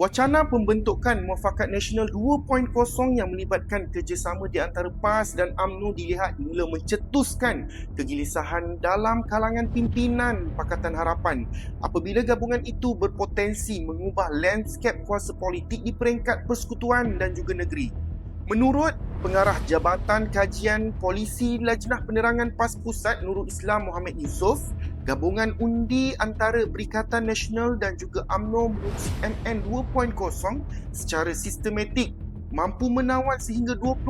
Wacana pembentukan Muafakat Nasional 2.0 yang melibatkan kerjasama di antara PAS dan UMNO dilihat mula mencetuskan kegelisahan dalam kalangan pimpinan Pakatan Harapan apabila gabungan itu berpotensi mengubah landscape kuasa politik di peringkat persekutuan dan juga negeri. Menurut Pengarah Jabatan Kajian Polisi Lajnah Penerangan PAS Pusat Nurul Islam Muhammad Yusof, gabungan undi antara Perikatan Nasional dan juga UMNO MN 2.0 secara sistematik mampu menawan sehingga 25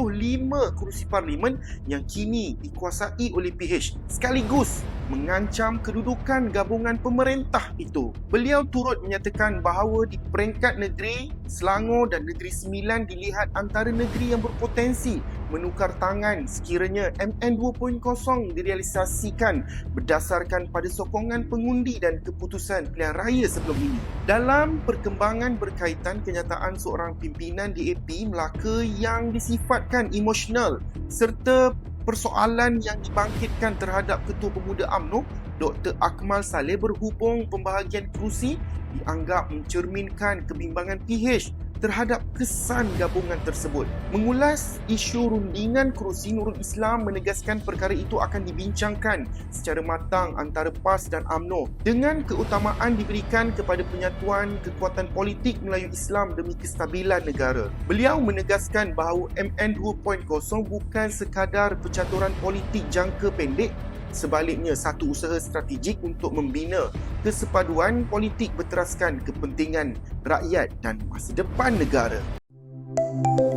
kerusi parlimen yang kini dikuasai oleh PH sekaligus mengancam kedudukan gabungan pemerintah itu. Beliau turut menyatakan bahawa di peringkat negeri, Selangor dan Negeri Sembilan dilihat antara negeri yang berpotensi menukar tangan sekiranya MN 2.0 direalisasikan berdasarkan pada sokongan pengundi dan keputusan pilihan raya sebelum ini. Dalam perkembangan berkaitan kenyataan seorang pimpinan DAP Melaka yang disifatkan emosional serta persoalan yang dibangkitkan terhadap Ketua Pemuda AMNO, Dr. Akmal Saleh berhubung pembahagian kerusi dianggap mencerminkan kebimbangan PH terhadap kesan gabungan tersebut. Mengulas isu rundingan kerusi Nurul Islam menegaskan perkara itu akan dibincangkan secara matang antara PAS dan AMNO dengan keutamaan diberikan kepada penyatuan kekuatan politik Melayu Islam demi kestabilan negara. Beliau menegaskan bahawa MN 2.0 bukan sekadar percaturan politik jangka pendek Sebaliknya, satu usaha strategik untuk membina kesepaduan politik berteraskan kepentingan rakyat dan masa depan negara. Thank you